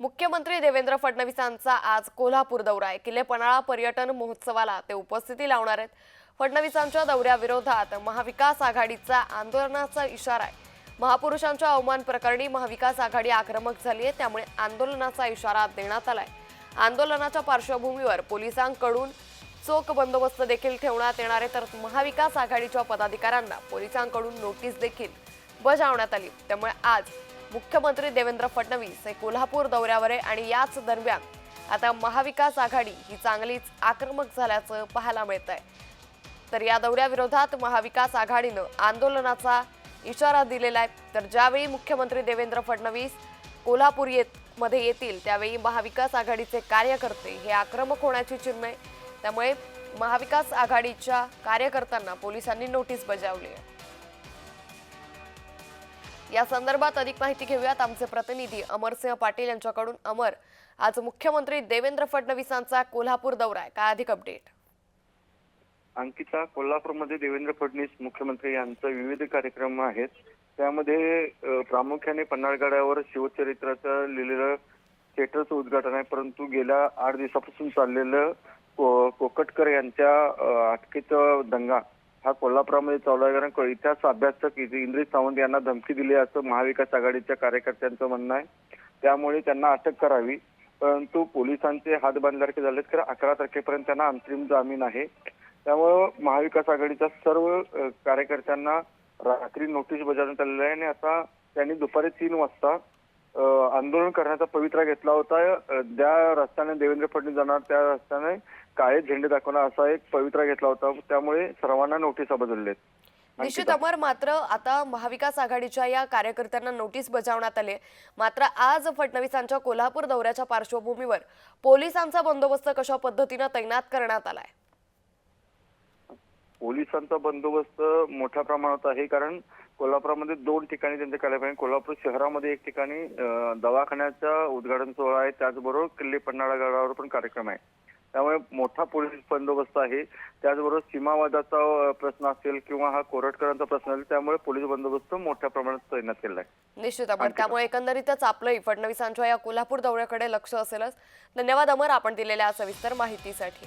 मुख्यमंत्री देवेंद्र फडणवीसांचा आज कोल्हापूर दौरा आहे. किल्ले पन्हाळा पर्यटन महोत्सवाला ते उपस्थिती लावणार आहेत. फडणवीसांच्या दौऱ्याविरोधात महाविकास आघाडीचा आंदोलनाचा इशारा आहे. महापुरुषांच्या अवमान प्रकरणी महाविकास आघाडी आक्रमक झाली आहे त्यामुळे आंदोलनाचा इशारा देण्यात आलाय. आंदोलनाच्या पार्श्वभूमीवर पोलिसांकडून चोख बंदोबस्त देखील ठेवण्यात येणार आहे. तर महाविकास आघाडीच्या पदाधिकाऱ्यांना पोलिसांकडून नोटीस देखील बजावण्यात आली. त्यामुळे आज मुख्यमंत्री देवेंद्र फडणवीस हे कोल्हापूर दौऱ्यावर आहे आणि याच दरम्यान आता महाविकास आघाडी ही चांगलीच आक्रमक झाल्याचं पाहायला मिळत आहे तर या दौऱ्याविरोधात महाविकास आघाडीनं आंदोलनाचा इशारा दिलेला आहे. तर ज्यावेळी मुख्यमंत्री देवेंद्र फडणवीस कोल्हापूर येत मध्ये येतील त्यावेळी महाविकास आघाडीचे कार्यकर्ते हे आक्रमक होण्याची चिन्ह आहे. त्यामुळे महाविकास आघाडीच्या कार्यकर्त्यांना पोलिसांनी नोटीस बजावली आहे. या संदर्भात अधिक माहिती घेऊयात आमचे प्रतिनिधी अमरसिंह पाटील यांच्याकडून. अमर आज मुख्यमंत्री देवेंद्र फडणवीसांचा कोल्हापूर दौरा आहे. काय अधिक अपडेट? अंकिता कोल्हापूरमध्ये देवेंद्र फडणवीस मुख्यमंत्री यांचा विविध कार्यक्रम आहेत. त्यामध्ये प्रामुख्याने पन्हाळगडावर शिवचरित्राचं लिहिलेलं थिएटरचं उद्घाटन आहे. परंतु गेल्या आठ दिवसापासून चाललेलं को- कोकटकर यांच्या अ, अटकेचा दंगा हा कोल्हापुरामध्ये चालू आहे. कारण को- इतिहास अभ्यासक इंद्रित सावंत यांना धमकी दिली असं महाविकास आघाडीच्या कार्यकर्त्यांचं म्हणणं आहे. त्यामुळे त्यांना अटक करावी. परंतु पोलिसांचे हात बांधल्यासारखे झालेत. कारण अकरा तारखेपर्यंत त्यांना अंतरिम जामीन आहे. त्यामुळं महाविकास आघाडीच्या सर्व अ, कार्यकर्त्यांना रात्री नोटीस बजावण्यात आलेली आहे. आणि आता त्यांनी दुपारी तीन वाजता आंदोलन करण्याचा पवित्रा घेतला होता. ज्या रस्त्याने देवेंद्र फडणवीस जाणार त्या रस्त्याने काळे झेंडे दाखवणार असा एक पवित्रा घेतला होता. त्यामुळे सर्वांना नोटीसा बदललेत. निश्चित अमर मात्र आता महाविकास आघाडीच्या या कार्यकर्त्यांना नोटीस बजावण्यात आली. मात्र आज फडणवीसांच्या कोल्हापूर दौऱ्याच्या पार्श्वभूमीवर पोलिसांचा बंदोबस्त कशा पद्धतीनं तैनात करण्यात आलाय? पोलिसांचा बंदोबस्त मोठ्या प्रमाणात आहे कारण कोल्हापुरामध्ये दोन ठिकाणी त्यांचे कार्यक्रम आहे कोल्हापूर शहरामध्ये एक ठिकाणी दवाखान्याचा उद्घाटन सोहळा आहे. त्याचबरोबर किल्ले पन्हाळा गडावर पण कार्यक्रम आहे. त्यामुळे मोठा पोलीस बंदोबस्त आहे. त्याचबरोबर सीमावादाचा प्रश्न असेल किंवा हा कोरटकरांचा प्रश्न असेल त्यामुळे पोलीस बंदोबस्त मोठ्या प्रमाणात तैनात केला आहे. निश्चित अमर त्यामुळे एकंदरीतच आपलंही फडणवीसांच्या या कोल्हापूर दौऱ्याकडे लक्ष असेलच. धन्यवाद अमर आपण दिलेल्या सविस्तर माहितीसाठी.